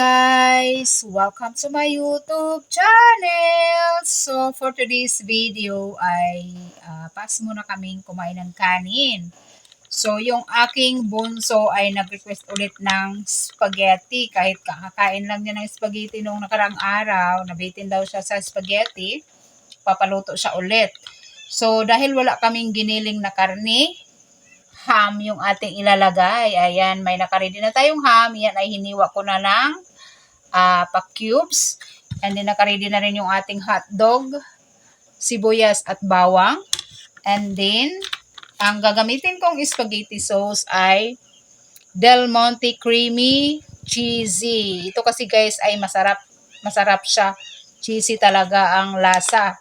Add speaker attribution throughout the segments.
Speaker 1: Guys! Welcome to my YouTube channel! So for today's video ay uh, pas muna kaming kumain ng kanin. So yung aking bunso ay nag-request ulit ng spaghetti. Kahit kakakain lang niya ng spaghetti nung nakarang araw, nabitin daw siya sa spaghetti, papaluto siya ulit. So dahil wala kaming giniling na karne, ham yung ating ilalagay. Ayan, may nakaredy na tayong ham. Yan ay hiniwa ko na lang uh, pa-cubes. And then nakaredy na rin yung ating hotdog, sibuyas at bawang. And then, ang gagamitin kong spaghetti sauce ay Del Monte Creamy Cheesy. Ito kasi guys ay masarap. Masarap siya. Cheesy talaga ang lasa.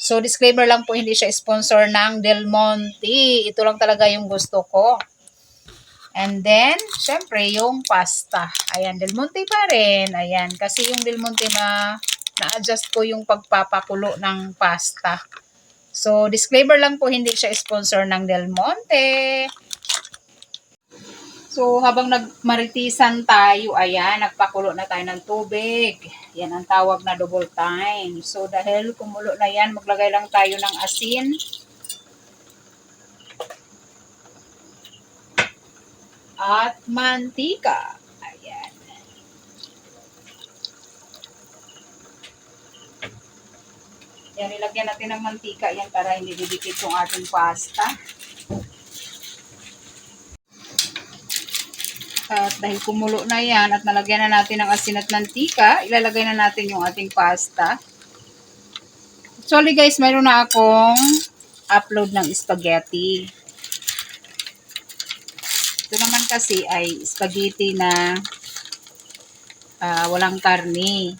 Speaker 1: So, disclaimer lang po, hindi siya sponsor ng Del Monte. Ito lang talaga yung gusto ko. And then, syempre, yung pasta. Ayan, Del Monte pa rin. Ayan, kasi yung Del Monte na na-adjust ko yung pagpapakulo ng pasta. So, disclaimer lang po, hindi siya sponsor ng Del Monte. So, habang nagmaritisan tayo, ayan, nagpakulo na tayo ng tubig. Yan ang tawag na double time. So, dahil kumulo na yan, maglagay lang tayo ng asin. At mantika. Ayan. Yan, ilagyan natin ng mantika yan para hindi didikit yung ating pasta. At dahil kumulo na yan at nalagyan na natin ng asin at mantika, ilalagay na natin yung ating pasta. Actually guys, mayroon na akong upload ng spaghetti. Kasi ay spaghetti na uh, walang karne.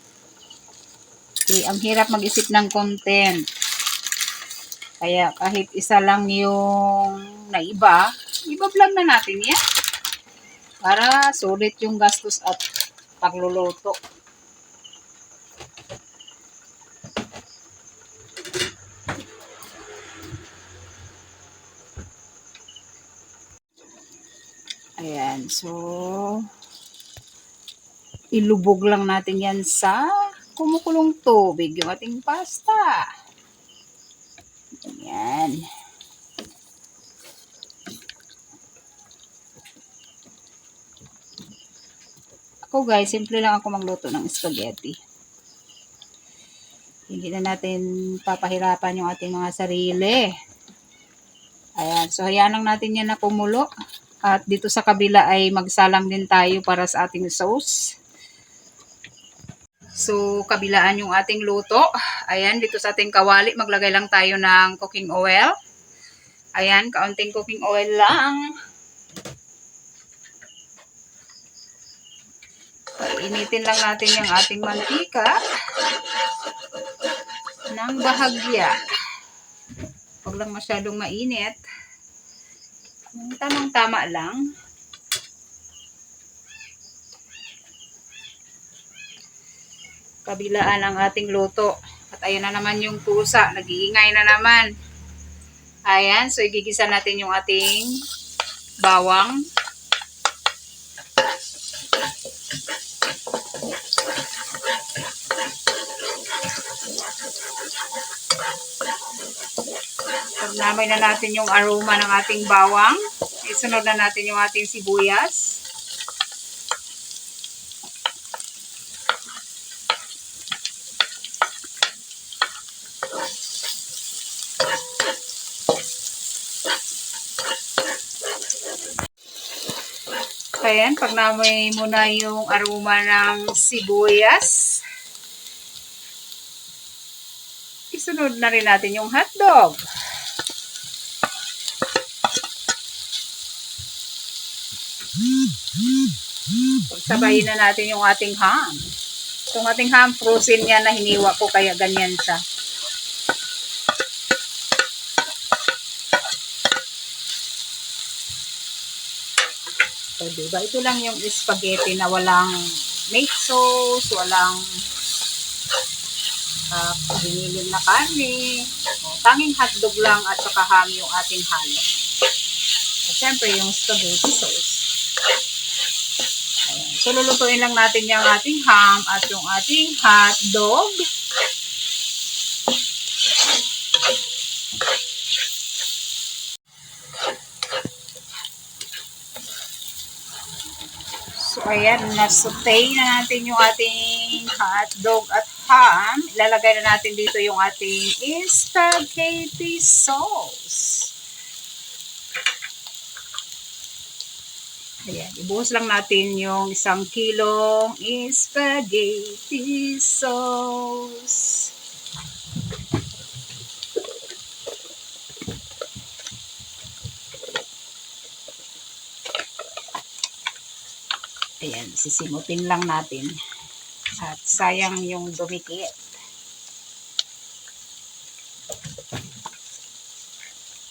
Speaker 1: Okay, ang hirap mag-isip ng content. Kaya kahit isa lang yung naiba, iba-vlog na natin yan para sulit yung gastos at pagluluto. Ayan, so ilubog lang natin yan sa kumukulong tubig yung ating pasta. Ayan. Ako guys, simple lang ako magluto ng spaghetti. Hindi na natin papahirapan yung ating mga sarili. Ayan, so hayaan lang natin yan na kumulo. At dito sa kabila ay magsalang din tayo para sa ating sauce. So, kabilaan yung ating luto. Ayan, dito sa ating kawali, maglagay lang tayo ng cooking oil. Ayan, kaunting cooking oil lang. Initin lang natin yung ating mantika ng bahagya. Huwag lang masyadong mainit. Tamang-tama lang. Kabilaan ang ating luto. At ayan na naman yung pusa. Nag-iingay na naman. Ayan. So, igigisa natin yung ating bawang. Namay na natin yung aroma ng ating bawang. Isunod na natin yung ating sibuyas. Ayan, pag namoy mo na yung aroma ng sibuyas, isunod na rin natin yung hotdog. Pagsabayin na natin yung ating ham. Itong ating ham, frozen yan na hiniwa ko kaya ganyan siya. So, diba? Ito lang yung spaghetti na walang meat sauce, walang uh, binilin na karne. O, tanging hotdog lang at saka ham yung ating halo. At syempre, yung spaghetti sauce. So, lulutuin lang natin yung ating ham at yung ating hot dog. So, ayan, nasutay na natin yung ating hot dog at ham. Ilalagay na natin dito yung ating spaghetti sauce. Ayan, ibuhos lang natin yung isang kilong spaghetti sauce. Ayan, sisimutin lang natin. At sayang yung dumikit.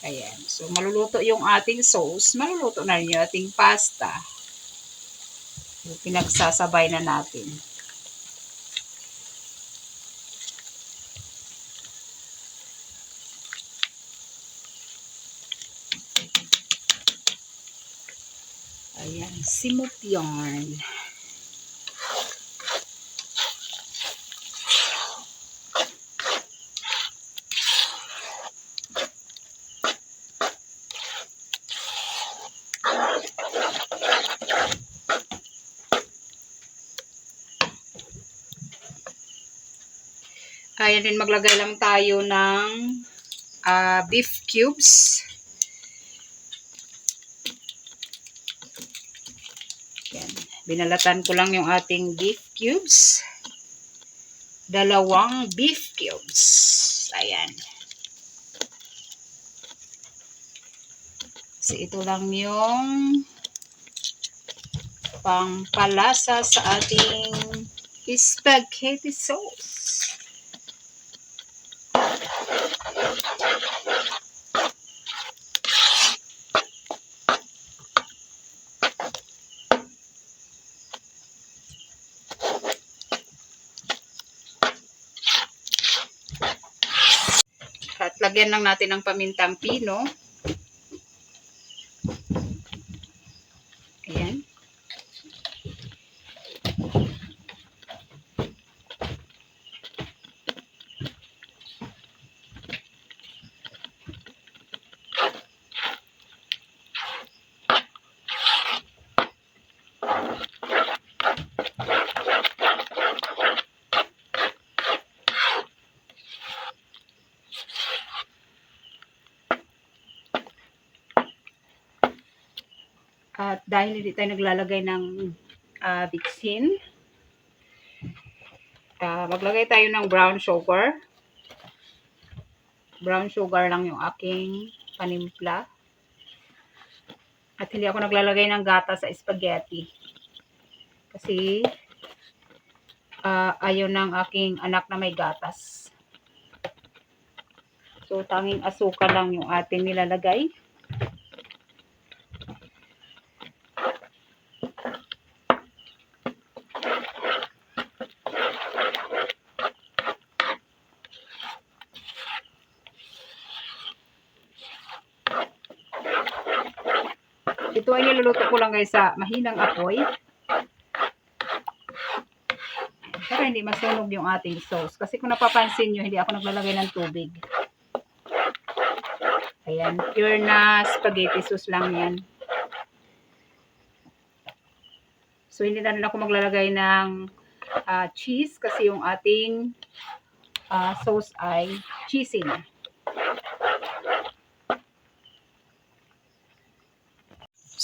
Speaker 1: Ayan. So, maluluto yung ating sauce. Maluluto na rin yung ating pasta. So, pinagsasabay na natin. Ayan. Simot yarn. Kaya din maglagay lang tayo ng ah, beef cubes. Yan. Binalatan ko lang yung ating beef cubes. Dalawang beef cubes. Ayan. Kasi ito lang yung pangpalasa sa ating spaghetti sauce. At lagyan lang natin ng pamintang pino. Ayan. At dahil hindi tayo naglalagay ng ah, bitsin, ah, maglagay tayo ng brown sugar. Brown sugar lang yung aking panimpla. At hindi ako naglalagay ng gata sa spaghetti. Kasi ah, ayaw ng aking anak na may gatas. So, tanging asukal lang yung ating nilalagay. Ito ay niluluto ko lang guys sa mahinang apoy. Para hindi masunog yung ating sauce. Kasi kung napapansin nyo, hindi ako naglalagay ng tubig. Ayan, pure na spaghetti sauce lang yan. So, hindi na rin ako maglalagay ng ah, cheese kasi yung ating ah, sauce ay cheesy na.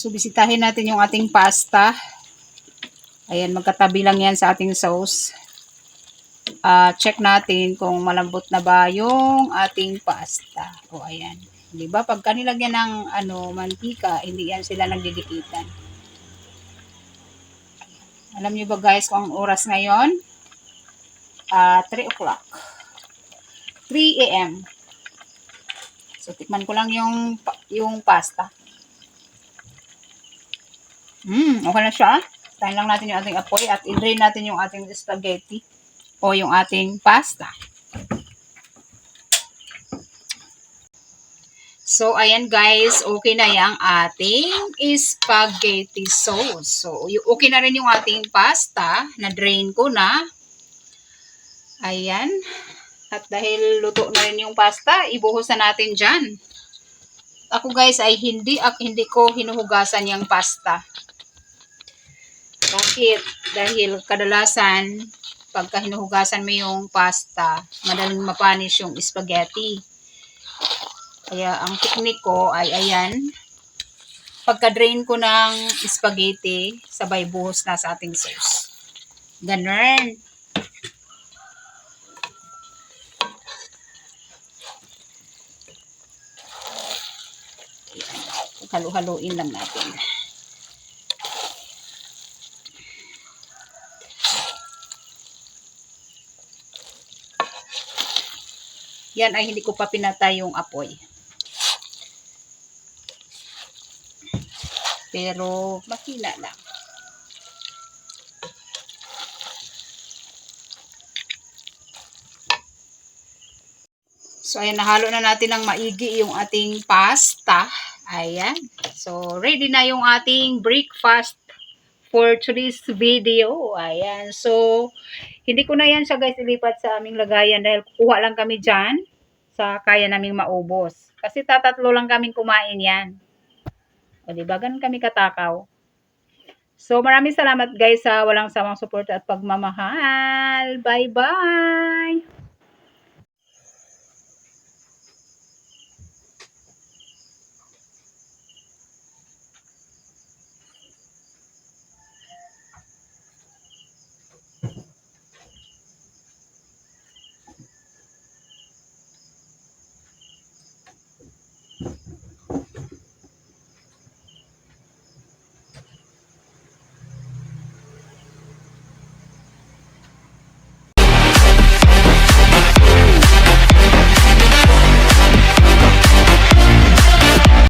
Speaker 1: So, bisitahin natin yung ating pasta. Ayan, magkatabi lang yan sa ating sauce. Ah, check natin kung malambot na ba yung ating pasta. O, ayan. Di ba? Pagka nilagyan ng ano, mantika, hindi yan sila nagdidikitan. Alam niyo ba guys kung oras ngayon? Ah, 3 o'clock. 3 a.m. So, tikman ko lang yung, yung pasta. Hmm, okay na siya. Tayin lang natin yung ating apoy at i-drain natin yung ating spaghetti o yung ating pasta. So, ayan guys, okay na yung ating spaghetti sauce. So, okay na rin yung ating pasta, na-drain ko na. Ayan. At dahil luto na rin yung pasta, ibuhos na natin dyan. Ako guys ay hindi, hindi ko hinuhugasan yung pasta. Bakit? Dahil kadalasan, pagka hinuhugasan mo yung pasta, madaling mapanis yung spaghetti. Kaya ang technique ko ay ayan. Pagka-drain ko ng spaghetti, sabay buhos na sa ating sauce. Ganun. Halo-haloin lang natin. Yan ay hindi ko pa pinatay yung apoy. Pero makina lang. So, ayan, nahalo na natin ng maigi yung ating pasta. Ayan. So, ready na yung ating breakfast for today's video. Ayan. So, hindi ko na yan siya guys ilipat sa aming lagayan dahil kuha lang kami dyan sa kaya naming maubos. Kasi tatatlo lang kaming kumain yan. O, diba? Ganun kami katakaw. So, maraming salamat guys sa walang samang support at pagmamahal. Bye-bye!